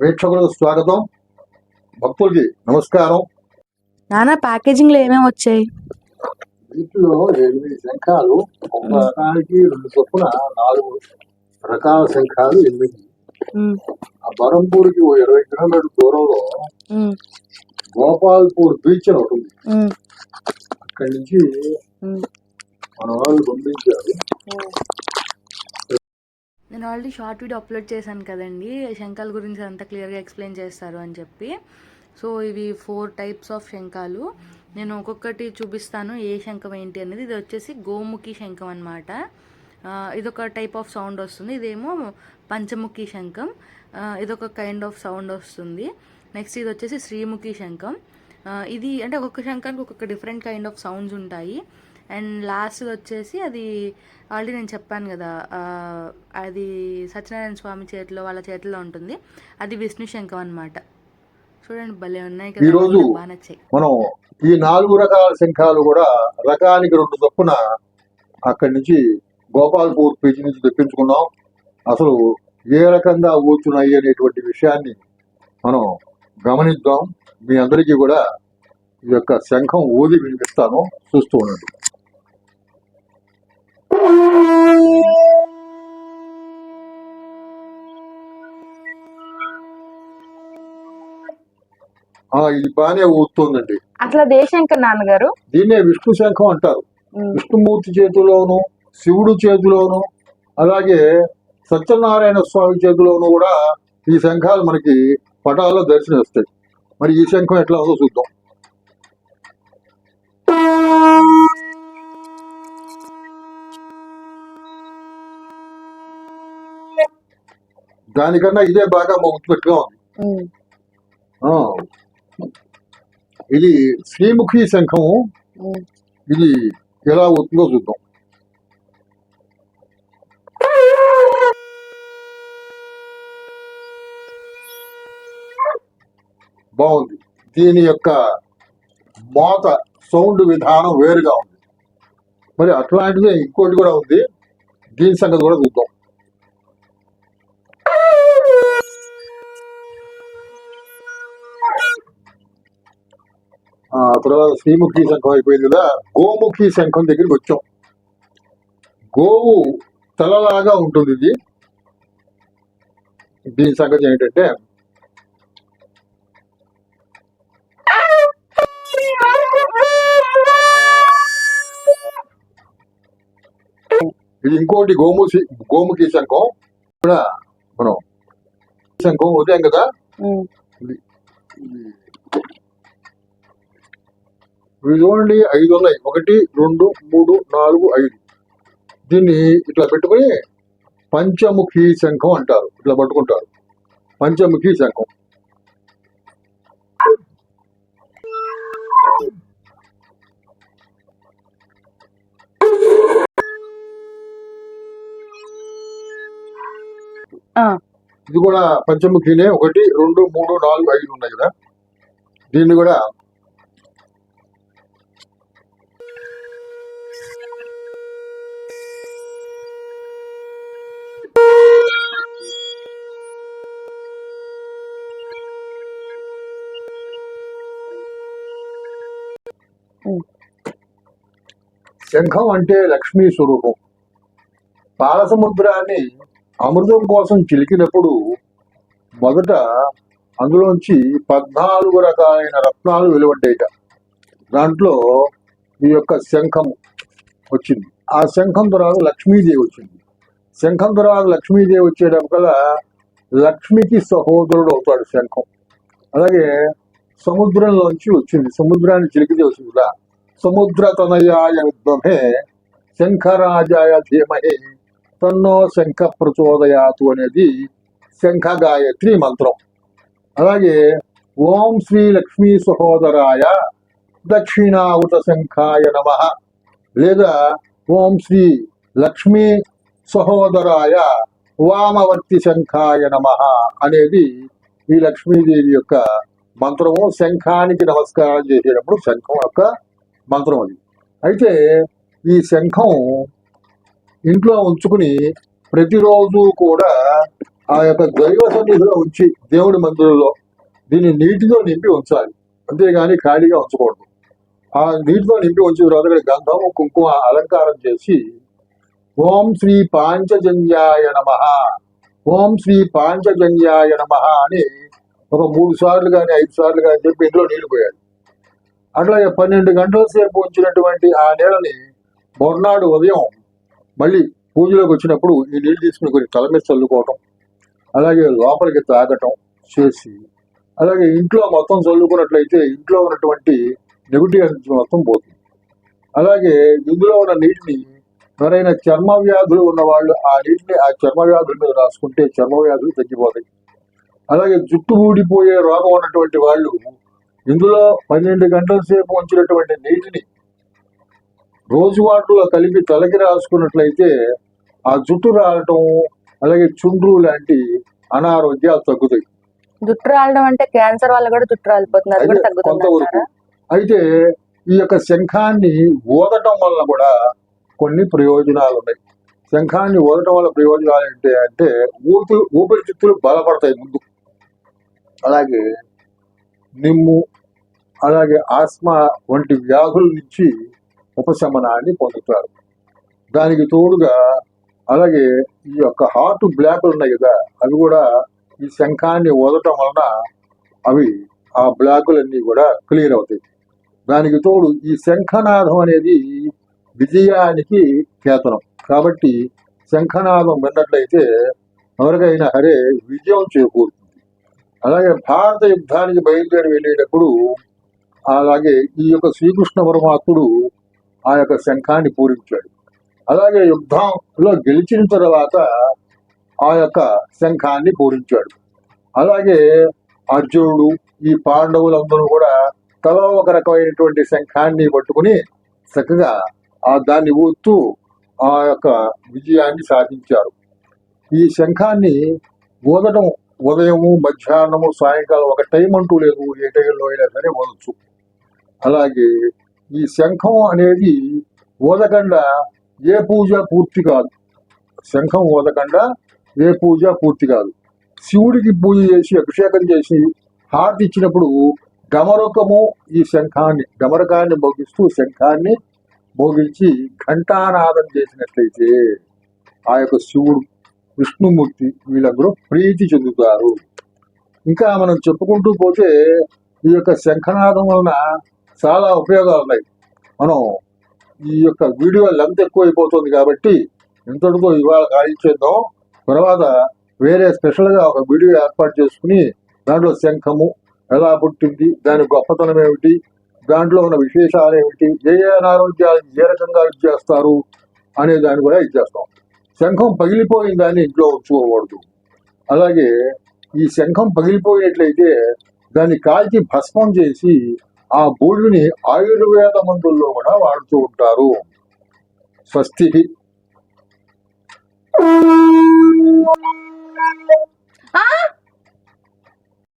ప్రేక్షకులకు స్వాగతం. భక్తులకి నమస్కారం. నాన్న ప్యాకేజింగ్లో ఏమేమి వచ్చాయి? వీటిలో ఎనిమిది శంఖాలు ఒక రకానికి రెండు చొప్పున నాలుగు రకాల శంఖాలు ఎనిమిది. ఆ బరంపూర్కి ఓ ఇరవై కిలోమీటర్ దూరంలో గోపాల్పూర్ బీచ్ అని ఉంటుంది అక్కడి నుంచి. మన వాళ్ళు పంపించారు. నేను ఆల్రెడీ షార్ట్ వీడియో అప్లోడ్ చేశాను కదండి. శంఖాల గురించి అంతా క్లియర్గా ఎక్స్ప్లెయిన్ చేస్తారు అని చెప్పి. సో ఇవి ఫోర్ టైప్స్ ఆఫ్ శంఖాలు. నేను ఒక్కొక్కటి చూపిస్తాను ఏ శంఖం ఏంటి అనేది. ఇది వచ్చేసి గోముఖి శంఖం అనమాట ఇదొక టైప్ ఆఫ్ సౌండ్ వస్తుంది. ఇదేమో పంచముఖి శంఖం. ఇదొక కైండ్ ఆఫ్ సౌండ్ వస్తుంది. నెక్స్ట్ ఇది వచ్చేసి శ్రీముఖి శంఖం. ఇది అంటే ఒక్కొక్క శంఖానికి ఒక్కొక్క డిఫరెంట్ కైండ్ ఆఫ్ సౌండ్స్ ఉంటాయి. అండ్ లాస్ట్ వచ్చేసి అది ఆల్రెడీ నేను చెప్పాను కదా అది సత్యనారాయణ స్వామి చేతిలో వాళ్ళ చేతిలో ఉంటుంది. అది విష్ణు శంఖం అనమాట చూడండి భలే ఉన్నాయి కదా ఈరోజు మనం ఈ నాలుగు రకాల శంఖాలు కూడా రకానికి రెండు చొప్పున అక్కడి నుంచి గోపాల్పూర్ బీచ్ నుంచి తెప్పించుకున్నాం. అసలు ఏ రకంగా ఊచున్నాయి అనేటువంటి విషయాన్ని మనం గమనిద్దాం. మీ అందరికీ కూడా ఈ యొక్క శంఖం ఊది వినిపిస్తాను. చూస్తూ ఉండండి. ఇది బాగానే ఊతుందండి అట్లా దేశంకర్ నాన్నగారు? దీన్నే విష్ణు శంఖం అంటారు విష్ణుమూర్తి చేతిలోను శివుడు చేతిలోను అలాగే సత్యనారాయణ స్వామి చేతిలోను కూడా ఈ శంఖాలు మనకి పటాల్లో దర్శనమిస్తాయి. మరి ఈ శంఖం ఎట్లా ఉందో చూద్దాం. దానికన్నా ఇదే బాగా మొగుతున్నట్టుగా ఉంది. ఇది శ్రీముఖి శంఖము. ఇది ఎలా అవుతుందో చూద్దాం. బాగుంది. దీని యొక్క మోత సౌండ్ విధానం వేరుగా ఉంది. మరి అట్లాంటిదే ఇంకోటి కూడా ఉంది. దీని సంగతి కూడా చూద్దాం ఆ తర్వాత శ్రీముఖి శంఖం అయిపోయింది కదా గోముఖి శంఖం దగ్గరికి వచ్చాం. గోవు తలలాగా ఉంటుంది ఇది. దీని సంగతి ఏంటంటే ఇది ఇంకోటి గోముఖి గోముఖి శంఖం. కూడా మనం శంఖం వదిలాం కదా? ఇవి చూడండి ఐదు ఉన్నాయి. ఒకటి రెండు మూడు నాలుగు ఐదు. దీన్ని ఇట్లా పెట్టుకొని పంచముఖి శంఖం అంటారు. ఇట్లా పట్టుకుంటారు. పంచముఖి శంఖం. ఇది కూడా పంచముఖినే. ఒకటి రెండు మూడు నాలుగు ఐదు ఉన్నాయి కదా. దీన్ని కూడా శంఖం అంటే లక్ష్మీ స్వరూపం. పాలసముద్రాన్ని అమృతం కోసం చిలికినప్పుడు మొదట అందులోంచి పద్నాలుగు రకాలైన రత్నాలు వెలువడ్డాయిట. దాంట్లో ఈ యొక్క శంఖం వచ్చింది. ఆ శంఖం తర్వాత లక్ష్మీదేవి వచ్చింది. శంఖం తర్వాత లక్ష్మీదేవి వచ్చేటప్పటికల్లా లక్ష్మికి సహోదరుడు అవుతాడు శంఖం. అలాగే సముద్రంలోంచి వచ్చింది. సముద్రాన్ని చిలికితే వచ్చింది కదా. సముద్ర తనయాయ విద్మహే శంఖరాజాయ ధీమహి తన్నో శంఖ ప్రచోదయాతు అనేది శంఖ గాయత్రి మంత్రం అలాగే ఓం శ్రీ లక్ష్మీ సహోదరాయ దక్షిణావృత శంఖాయ నమ లేదా ఓం శ్రీ లక్ష్మీ సహోదరాయ వామవర్తి శంఖాయ నమ అనేది ఈ లక్ష్మీదేవి యొక్క మంత్రము. శంఖానికి నమస్కారం చేసేటప్పుడు శంఖం యొక్క మంత్రం అది. అయితే ఈ శంఖం ఇంట్లో ఉంచుకుని ప్రతిరోజు కూడా ఆ యొక్క దైవ సన్నిధిలో ఉంచి దేవుడి మందిరంలో దీన్ని నీటితో నింపి ఉంచాలి. అంతేగాని ఖాళీగా ఉంచకూడదు. ఆ నీటితో నింపి ఉంచిన తర్వాత ఇక్కడ గంధము కుంకుమ అలంకారం చేసి ఓం శ్రీ పాంచజన్యాయ నమ ఓం శ్రీ పాంచజన్యాయ నమ అని ఒక మూడు సార్లు కానీ ఐదు సార్లు కానీ చెప్పి ఇందులో నీళ్ళు పోయాలి. అట్లాగే పన్నెండు గంటల సేపు ఉంచినటువంటి ఆ నీళ్ళని మొర్నాడు ఉదయం మళ్ళీ పూజలోకి వచ్చినప్పుడు ఈ నీళ్ళు తీసుకుని కొన్ని తల మీద చల్లుకోవటం అలాగే లోపలికి తాగటం చేసి అలాగే ఇంట్లో మొత్తం చల్లుకున్నట్లయితే ఇంట్లో ఉన్నటువంటి నెగిటివ్ ఎనర్జీ మొత్తం పోతుంది. అలాగే ఇందులో ఉన్న నీటిని ఎవరైనా చర్మ వ్యాధులు ఉన్న వాళ్ళు ఆ నీటిని ఆ చర్మ వ్యాధుల మీద రాసుకుంటే చర్మ వ్యాధులు తగ్గిపోతాయి. అలాగే జుట్టు ఊడిపోయే రోగం ఉన్నటువంటి వాళ్ళు ఇందులో పన్నెండు గంటల సేపు ఉంచినటువంటి నీటిని రోజు వాటిలో కలిపి తలకి రాసుకున్నట్లయితే ఆ జుట్టు రాలటం అలాగే చుండ్రు లాంటి అనారోగ్యాలు తగ్గుతాయి. జుట్టు రాలడం అంటే క్యాన్సర్ వల్ల కూడా జుట్టు కూడా అయితే తగ్గుతుంది కొంతవరకు. అయితే ఈ యొక్క శంఖాన్ని ఊదటం వల్ల కూడా కొన్ని ప్రయోజనాలు ఉన్నాయి శంఖాన్ని ఊదటం వల్ల ప్రయోజనాలు ఏంటి అంటే ఊపి ఊపిరితిత్తులు బలపడతాయి ముందు. అలాగే నిమ్ము అలాగే ఆస్మా వంటి వ్యాధుల నుంచి ఉపశమనాన్ని పొందుతారు. దానికి తోడుగా అలాగే ఈ యొక్క హార్ట్ బ్లాక్లు ఉన్నాయి కదా అవి కూడా ఈ శంఖాన్ని వదటం వలన అవి ఆ బ్లాకులన్నీ కూడా క్లియర్ అవుతాయి. దానికి తోడు ఈ శంఖనాదం అనేది విజయానికి కేతనం. కాబట్టి శంఖనాదం విన్నట్లయితే ఎవరికైనా సరే విజయం చేకూరుతుంది. అలాగే భారత యుద్ధానికి బయలుదేరి వెళ్ళేటప్పుడు అలాగే ఈ యొక్క శ్రీకృష్ణ పరమాత్ముడు ఆ యొక్క శంఖాన్ని పూరించాడు. అలాగే యుద్ధంలో గెలిచిన తర్వాత ఆ యొక్క శంఖాన్ని పూరించాడు. అలాగే అర్జునుడు ఈ పాండవులందరూ కూడా తలలో ఒక రకమైనటువంటి శంఖాన్ని పట్టుకుని చక్కగా ఆ దాన్ని ఊతూ ఆ యొక్క విజయాన్ని సాధించారు. ఈ శంఖాన్ని ఊదటం ఉదయము మధ్యాహ్నము సాయంకాలం ఒక టైం అంటూ లేదు ఏ టైంలో అయినా సరే వదచ్చు అలాగే ఈ శంఖం అనేది ఊదకుండా ఏ పూజ పూర్తి కాదు. శంఖం ఊదకుండా ఏ పూజ పూర్తి కాదు. శివుడికి పూజ చేసి అభిషేకం చేసి హారతి ఇచ్చినప్పుడు గమరకము ఈ శంఖాన్ని గమరకాన్ని భోగిస్తూ శంఖాన్ని భోగించి ఘంటానాదం చేసినట్లయితే ఆ యొక్క శివుడు విష్ణుమూర్తి వీళ్ళందరూ ప్రీతి చెందుతారు. ఇంకా మనం చెప్పుకుంటూ పోతే ఈ యొక్క శంఖనాదం వలన చాలా ఉపయోగాలు ఉన్నాయి. మనం ఈ యొక్క వీడియో లెంత్ ఎక్కువైపోతుంది కాబట్టి ఇంతటితో ఇవాళ ఖాళీ తర్వాత వేరే స్పెషల్గా ఒక వీడియో ఏర్పాటు చేసుకుని దాంట్లో శంఖము ఎలా పుట్టింది దాని గొప్పతనం ఏమిటి దాంట్లో ఉన్న విశేషాలు ఏమిటి ఏ ఏ అనారోగ్యాలు ఏ రకంగా ఇది చేస్తారు అనే దాన్ని కూడా ఇచ్చేస్తాం శంఖం పగిలిపోయిన దాన్ని ఇంట్లో ఉంచుకోకూడదు. అలాగే ఈ శంఖం పగిలిపోయినట్లయితే దాన్ని కాల్చి భస్మం చేసి ఆ బూడిని ఆయుర్వేద మందుల్లో కూడా వాడుతూ ఉంటారు. స్వస్తి ఆ?